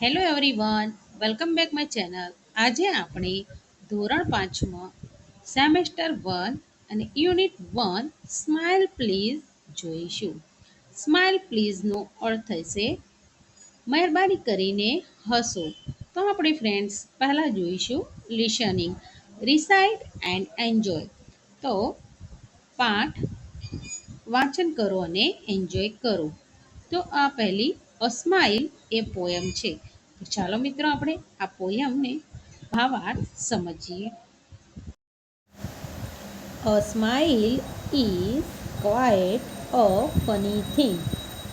Hello everyone welcome back my channel આજે આપણે ધોરણ પાંચમાં સેમેસ્ટર વન અને યુનિટ વન સ્માઇલ પ્લીઝ જોઈશું. સ્માઇલ પ્લીઝનો અર્થ થશે મહેરબાની કરીને હસો. તો આપણે ફ્રેન્ડ્સ પહેલાં જોઈશું લિસનિંગ રિસાઇટ એન્ડ એન્જોય તો પાઠ વાંચન કરો અને એન્જોય કરો. તો આ પહેલી અ સ્માઇલ એ પોયમ છે. ચાલો મિત્રો આપણે આ પોયમને ભાવાર્થ સમજીએ. A smile is quite a funny thing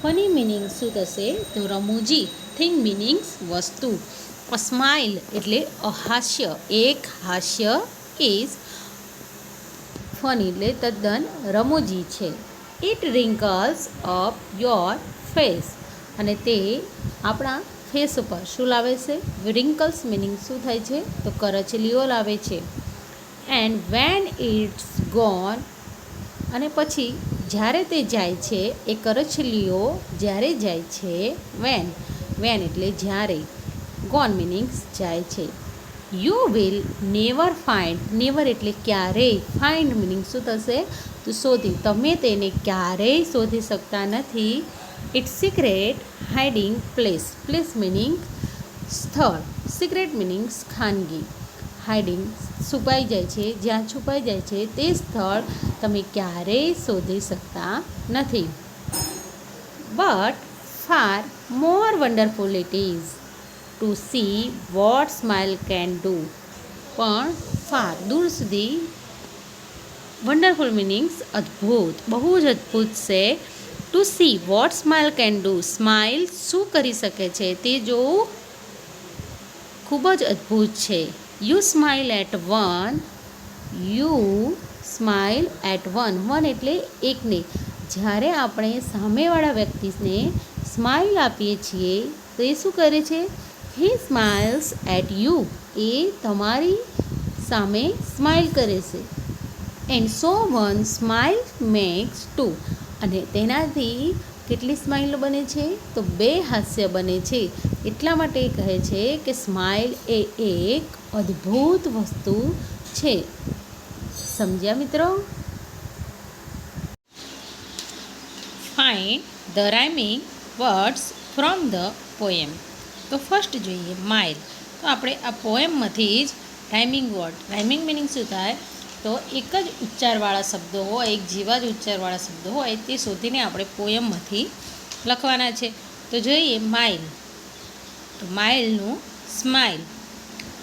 funny meaning શું થશે? તો રમૂજી થિંગ મિનિંગ્સ વસ્તુ. સ્માઇલ એટલે અહાસ્ય. એક હાસ્ય ઇઝ ફની એટલે તદ્દન રમૂજી છે. It wrinkles up your face અને તે આપણા ફેસ ઉપર શું લાવે છે? રિંકલ્સ મિનિંગ શું થાય છે? તો કરચલીઓ લાવે છે. એન્ડ વેન ઇટ્સ ગોન અને પછી જ્યારે તે જાય છે, એ કરચલીઓ જ્યારે જાય છે વેન વેન એટલે જ્યારે. ગોન મિનિંગ્સ જાય છે. You will never find never એટલે ક્યારેય ફાઇન્ડ મિનિંગ શું થશે? તો શોધી, તમે તેને ક્યારેય શોધી શકતા નથી. It's secret hiding place place meaning સ્થળ. સિક્રેટ મિનિંગ્સ ખાનગી. હાઇડિંગ છુપાઈ જાય છે. જ્યાં છુપાઈ જાય છે તે સ્થળ તમે ક્યારેય શોધી શકતા નથી. But far more wonderful it is to see what smile can do પણ ફાર દૂર સુધી વન્ડરફુલ મિનિંગ્સ અદ્ભુત, બહુ જ અદ્ભુત છે. To see what smile can do smile શું કરી શકે છે તે જોવું ખૂબ જ અદ્ભુત છે. You smile at one you smile at one one એટલે એકને. જ્યારે આપણે સામેવાળા વ્યક્તિને સ્માઇલ આપીએ છીએ, તો એ શું કરે છે? હી સ્માઇલ્સ એટ યુ એ તમારી સામે સ્માઇલ કરે છે. And so one smile makes two અને તેનાથી કેટલી સ્માઇલ બને છે? તો બે હાસ્ય બને છે. એટલા માટે કહે છે કે સ્માઇલ એ એક અદ્ભુત વસ્તુ છે. સમજ્યા મિત્રો? Find the rhyming words from the poem તો ફર્સ્ટ જોઈએ માઇલ તો આપણે આ પોએમમાંથી જ રાઇમિંગ વર્ડ રાઇમિંગ મિનિંગ શું થાય? તો એક જ ઉચ્ચારવાળા શબ્દો હોય, એક જેવા જ ઉચ્ચારવાળા શબ્દો હોય, તે શોધીને આપણે પોયમમાંથી લખવાના છે. તો જોઈએ માઇલ. તો માઇલનું સ્માઇલ.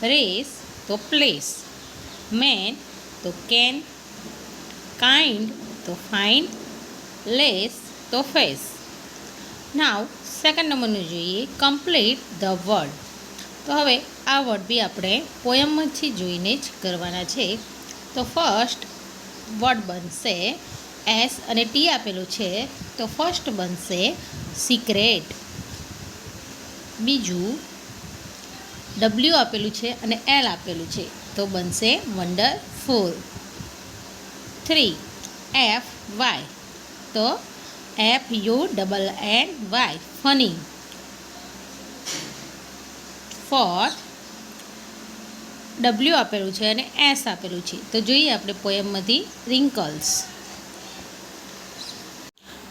રેસ તો પ્લેસ. મેન તો કેન. કાઇન્ડ તો ફાઇન્ડ લેસ તો ફેસ. નાવ, સેકન્ડ નંબરનું જોઈએ. Complete the word. તો હવે આ વર્ડ બી આપણે પોયમમાંથી જોઈને જ કરવાના છે. તો ફર્સ્ટ વર્ડ બનશે એસ અને ટી આપેલું છે, તો ફર્સ્ટ બનશે સિક્રેટ બીજું ડબલ્યુ આપેલું છે અને એલ આપેલું છે, તો બનશે વન્ડરફુલ થ્રી એફ વાય તો F U double N Y funny fourth W આપેલું છે અને એસ આપેલું છે. તો જોઈએ આપણે પોયમમાંથી રિંકલ્સ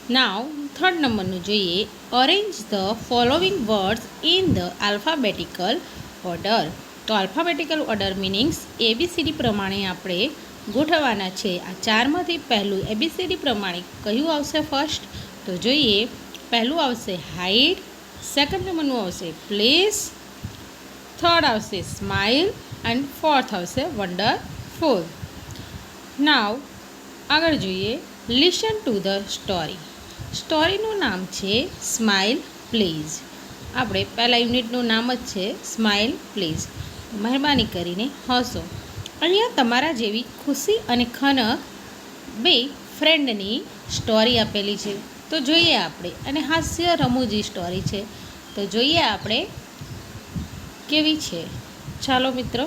નાવ થર્ડ નંબરનું જોઈએ. Arrange the following words in the alphabetical order તો આલ્ફાબેટિકલ ઓર્ડર મિનિંગ્સ એબીસીડી પ્રમાણે આપણે ગોઠવવાના છે. આ ચારમાંથી પહેલું એબીસીડી પ્રમાણે કયું આવશે ફર્સ્ટ તો જોઈએ. પહેલું આવશે હાઇટ સેકન્ડ નંબરનું આવશે પ્લેસ થર્ડ આવશે સ્માઇલ એન્ડ ફોર્થ આવશે વન્ડરફુલ નાવ આગળ જોઈએ લિસન ટુ ધ સ્ટોરી સ્ટોરીનું નામ છે સ્માઇલ પ્લીઝ આપણે પહેલાં યુનિટનું નામ જ છે સ્માઇલ પ્લીઝ મહેરબાની કરીને હસો. અહીંયા તમારા જેવી ખુશી અને ખનક બે ફ્રેન્ડની સ્ટોરી આપેલી છે. તો જોઈએ આપણે, અને હાસ્ય રમૂજી સ્ટોરી છે. તો જોઈએ આપણે કેવી છે. ચાલો મિત્રો.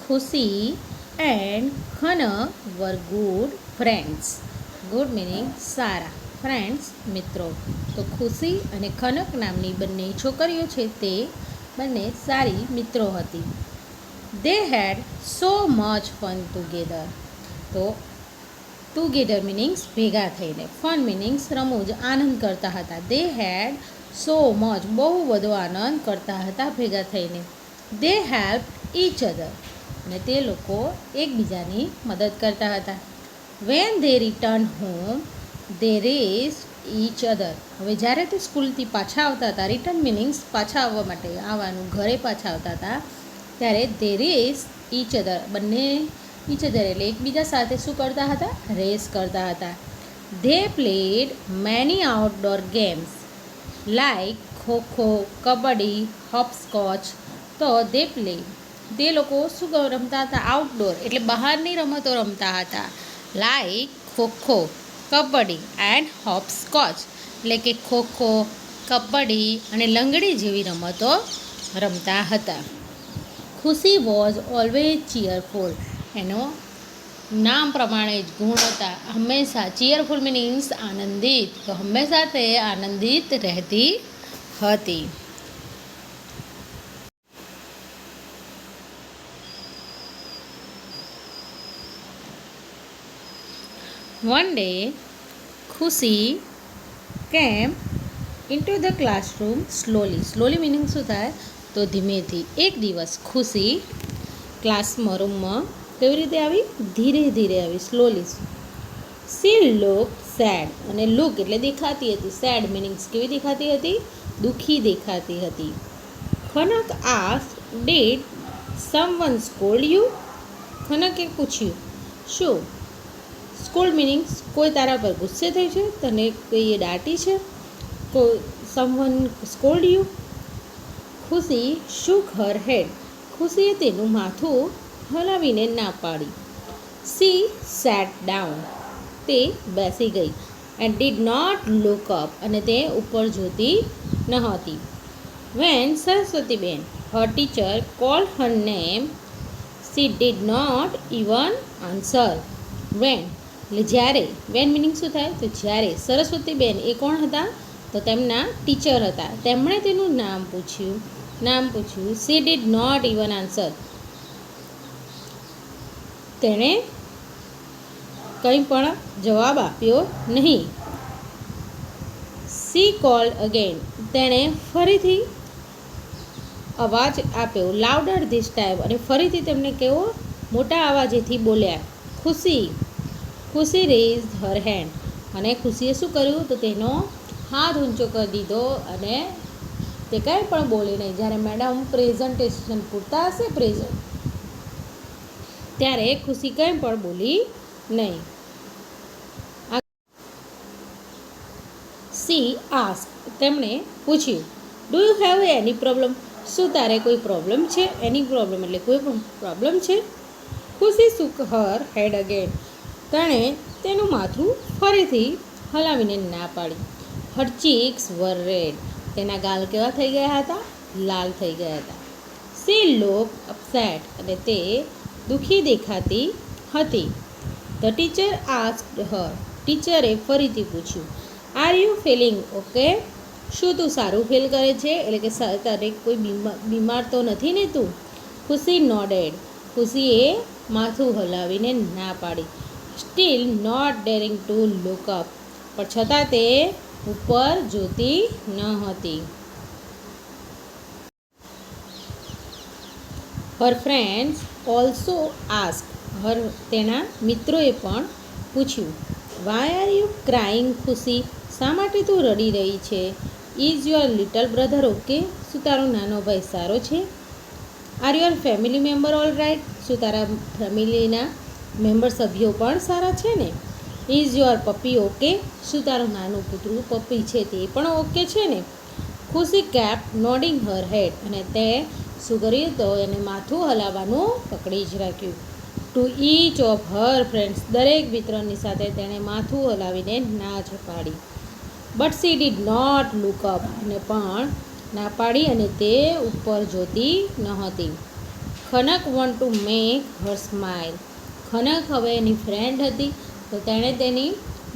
Khushi and Khanak were good friends. Good meaning Sara friends મિત્રો. તો ખુશી અને ખનક નામની બંને છોકરીઓ છે તે બંને સારી મિત્રો હતી. They had so much fun together તો ટુગેધર મિનિંગ્સ ભેગા થઈને. ફન મિનિંગ્સ રમૂજ આનંદ કરતા હતા. દે હેડ સો મચ બહુ બધો આનંદ કરતા હતા ભેગા થઈને. દે હેલ્પ ઈચ અધર અને તે લોકો એકબીજાની મદદ કરતા હતા. When they return home they race each other હવે જ્યારે તે સ્કૂલથી પાછા આવતા હતા રિટર્ન મિનિંગ્સ પાછા આવવા માટે આવવાનું, ઘરે પાછા આવતા હતા, ત્યારે દે રેસ ઈચ અધર બંને ઈચ અધર એટલે એકબીજા સાથે શું કરતા હતા? રેસ કરતા હતા. They played many outdoor games like, kho kho, kabaddi, hopscotch, તો દે પ્લે તે લોકો શું રમતા હતા? આઉટડોર એટલે બહારની રમતો રમતા હતા. Like, kho kho, kabaddi and hopscotch એટલે કે ખોખો, કબડ્ડી અને લંગડી જેવી રમતો રમતા હતા. ખુશી વોઝ ઓલવેઝ ચીયરફુલ એનો નામ પ્રમાણે જ ગુણ હતા. હંમેશા ચીયરફુલ મિનિંગ્સ આનંદિત, તો હંમેશા તે આનંદિત રહેતી હતી. One day Khushi came into the classroom slowly slowly meaning શું થાય? તો ધીમેથી. એક દિવસ ખુશી ક્લાસમાં રૂમમાં કેવી રીતે આવી? ધીરે ધીરે આવી સ્લોલી સી લુક સેડ અને લુક એટલે દેખાતી હતી. સેડ મિનિંગ્સ કેવી દેખાતી હતી? દુઃખી દેખાતી હતી. ખનક આસ ડેટ સમવન સ્કોલ્ડ યુ ખનકે પૂછ્યું, શું? સ્કોલ મિનિંગ્સ કોઈ તારા પર ગુસ્સે થઈ છે? તને કોઈએ દાટી છે? કો someone scold you Khushi shook her head ખુશીએ તેનું માથું હલાવીને ના પાડી. સી સેટ ડાઉન તે બેસી ગઈ and did not look up અને તે ઉપર જોતી નહોતી when Saraswatiben her teacher call her name she did not even answer when એટલે જ્યારે. વેન મિનિંગ શું થાય? તો જ્યારે સરસ્વતીબેન એ કોણ હતા? તો તેમના ટીચર હતા. તેમણે તેનું નામ પૂછ્યું. નામ પૂછ્યું. She did not even answer તેણે કંઈ પણ જવાબ આપ્યો નહીં. She call again. તેણે ફરીથી અવાજ આપ્યો. Louder this time. અને ફરીથી તેમને કેવો? મોટા અવાજેથી બોલ્યા, ખુશી. ખુશી રેઝ હર હેન્ડ અને ખુશીએ શું કર્યું? તો તેનો હાથ ઊંચો કરી દીધો અને તે કંઈ પણ બોલી નહીં. જ્યારે મેડમ પ્રેઝન્ટેશન પૂરતા હશે પ્રેઝન્ટ ત્યારે ખુશી કંઈ પણ બોલી નહીં. સી આસ્ક, તેમણે પૂછ્યું do you have any problem શું તારે કોઈ પ્રોબ્લેમ છે? એની પ્રોબ્લેમ એટલે કોઈ પણ પ્રોબ્લેમ છે? ખુશી સુક હર હેડ અગેન. તેણે તેનું માથું ફરીથી હલાવીને ના પાડી. હર ચીક્સ વર રેડ તેના ગાલ કેવા થઈ ગયા હતા? લાલ થઈ ગયા હતા. સી લોક અપસેટ અને તે દુઃખી દેખાતી હતી. ધ ટીચર આસ્ક્ડ હર ટીચરે ફરીથી પૂછ્યું આર યુ ફિલિંગ ઓકે શું તું સારું ફીલ કરે છે? એટલે કે તારે કોઈ બીમાર તો નથી ને તું? ખુશી નોડેડ ખુશીએ માથું હલાવીને ના પાડી. Still not daring to look up પણ છતાં તે ઉપર જોતી ન હતી. Her friends also ask her તેના મિત્રોએ પણ પૂછ્યું વાય આર યુ ક્રાઇંગ ખુશી? શા માટે તું રડી રહી છે? Is your little brother okay શું તારો નાનો ભાઈ સારો છે? Are your family member all right શું તારા ફેમિલીના મેમ્બર સભ્યો પણ સારા છે ને? ઇઝ યોર પપ્પી ઓકે શું તારું નાનું કૂતરું પપ્પી છે તે પણ ઓકે છે ને? ખુશી કેપ નોડિંગ હર હેડ અને તે શું કર્યું તો એને માથું હલાવવાનું પકડી જ રાખ્યું. To each of her friends દરેક મિત્રની સાથે તેણે માથું હલાવીને ના જ પાડી. But she did not look up અને પણ ના પાડી અને તે ઉપર જોતી નહોતી Khanak want to make her smile Khanak હવે એની ફ્રેન્ડ હતી. તો તેણે તેની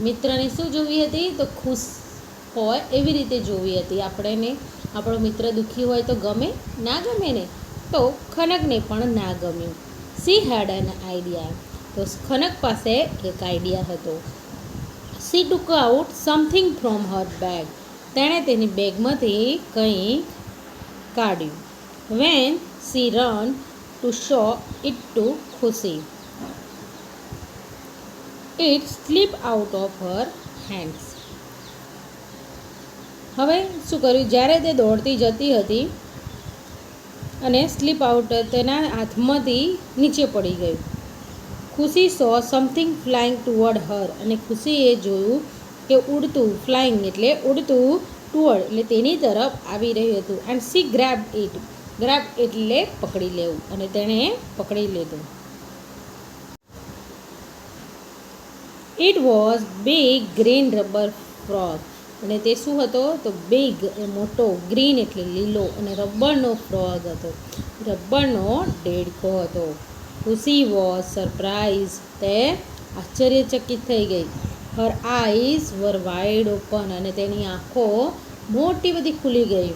મિત્રને શું જોવી હતી? તો ખુશ હોય એવી રીતે જોવી હતી. આપણને આપણો મિત્ર દુઃખી હોય તો ગમે, ના ગમે ને, તો ખનકને પણ ના ગમ્યું. સી હેડ એન આઈડિયા તો ખનક પાસે એક આઈડિયા હતો. She took out something from her bag તેણે તેની બેગમાંથી કંઈક કાઢ્યું. When she run to show it to Khushi. It slip out of her hands હવે શું કર્યું? જ્યારે તે દોડતી જતી હતી અને સ્લીપ આઉટ તેના હાથમાંથી નીચે પડી ગયું Khushi saw something flying toward her અને ખુશીએ જોયું કે ઉડતું ફ્લાઇંગ એટલે ઉડતું ટુવર્ડ એટલે તેની તરફ આવી રહ્યું હતું and she grab it grab એટલે પકડી લેવું અને તેણે પકડી લીધું. It was big green rubber frog અને તે શું હતો? તો બિગ એ મોટો ગ્રીન એટલે લીલો અને રબરનો ફ્રોગ હતો. રબરનો દેડકો હતો. ખુશી વોઝ સરપ્રાઇઝ તે આશ્ચર્યચકિત થઈ ગઈ. Her eyes were wide open અને તેની આંખો મોટી બધી ખુલી ગઈ.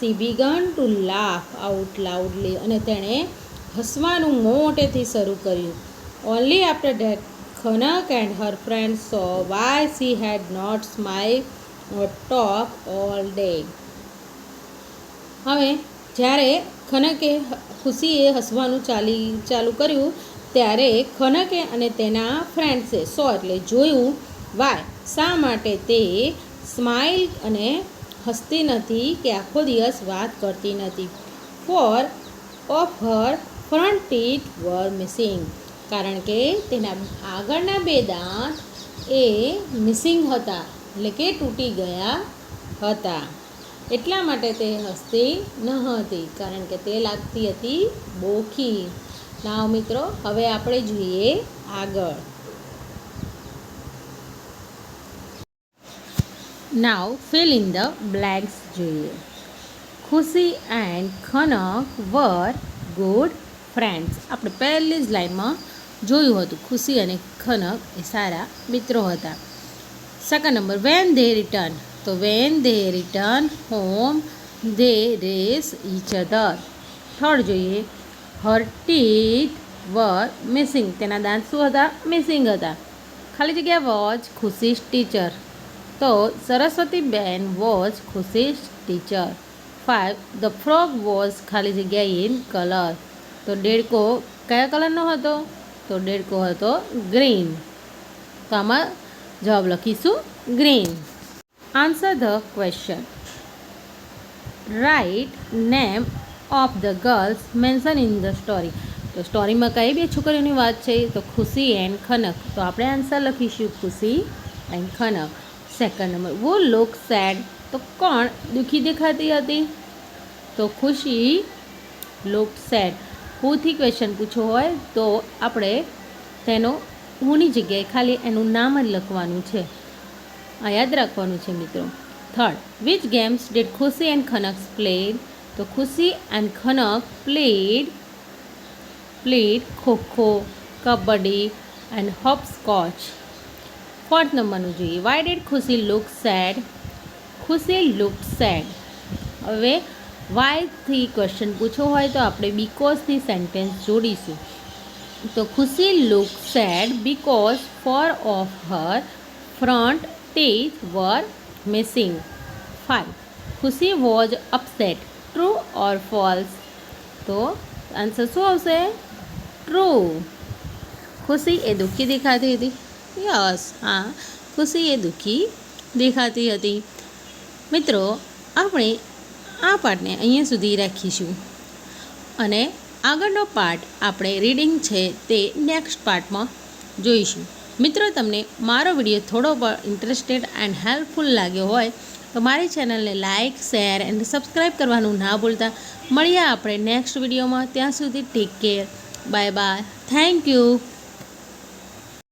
She began to laugh out loudly અને તેણે હસવાનું મોટેથી શરૂ કર્યું. Only after that Khanak and her friend so why she had not smile talk all day હવે જ્યારે ખનકે ખુશીએ હસવાનું ચાલી, ચાલુ કર્યું, ત્યારે ખનકે અને તેના ફ્રેન્ડ્સે સો એટલે જોયું, વાય, શા માટે તે સ્માઇલ અને હસતી નથી કે આખો દિવસ વાત કરતી નથી? Four of her front teeth were missing કારણ કે તેના આગળના બે દાંત એ મિસિંગ હતા. એટલે કે તૂટી ગયા હતા. એટલા માટે તે હસતી ન હતી, કારણ કે તે લાગતી હતી બોખી. નાવ મિત્રો, હવે આપણે જોઈએ આગળ. Now fill in the blanks જોઈએ. Khushi and Khanak were good friends આપણે પહેલી જ લાઈનમાં જોયું હતું, ખુશી અને ખનક એ સારા મિત્રો હતા. Second number when they return તો when they return home they race each other third જોઈએ હર ટીથ વર મિસિંગ તેના દાંત શું હતા? મિસિંગ હતા. ખાલી જગ્યા વોચ ખુશીશ ટીચર તો Saraswati ben was Khushi's teacher five the frog was ખાલી જગ્યા ઇન કલર તો દેડકો કયા કલરનો હતો? તો દેડકો હતો ગ્રીન તો આમાં જવાબ લખીશું green. Answer the question write name of the girls mention in the story તો સ્ટોરીમાં કઈ બે છોકરીઓની વાત છે? તો ખુશી એન્ડ ખનક. તો આપણે આન્સર લખીશું Khushi and Khanak. Second number who look sad તો કોણ દુઃખી દેખાતી હતી? તો ખુશી લુક સેડ હુથી ક્વેશ્ચન પૂછવો હોય? તો આપણે તેનો હુંની જગ્યાએ ખાલી એનું નામ જ લખવાનું છે. આ યાદ રાખવાનું છે મિત્રો. Third which games did Khushi and Khanak played તો Khushi and Khanak played played kho kho, kabaddi and hopscotch fourth નંબરનું જોઈએ. Why did Khushi look sad Khushi look sad હવે વાયથી ક્વેશ્ચન પૂછો હોય તો આપણે બીકોઝની સેન્ટેન્સ જોડીશું. તો Khushi look sad because four of her front teeth were missing five Khushi was upset true or false તો આન્સર શું આવશે? ટ્રુ ખુશી એ દુઃખી દેખાતી હતી. યસ હા. ખુશી એ દુઃખી દેખાતી હતી. મિત્રો, આપણે આ પાઠને અહીંયા સુધી રાખીશું. અને આગળનો પાર્ટ આપણે રીડિંગ છે તે નેક્સ્ટ પાર્ટમાં જોઈશું. મિત્રો, તમને મારો વીડિયો થોડો પણ ઇન્ટરેસ્ટેડ એન્ડ હેલ્પફુલ લાગ્યો હોય, તો મારી ચેનલને લાઇક શેર એન્ડ સબસ્ક્રાઈબ કરવાનું ના ભૂલતા. મળીએ આપણે નેક્સ્ટ વિડીયોમાં. ત્યાં સુધી take care bye bye thank you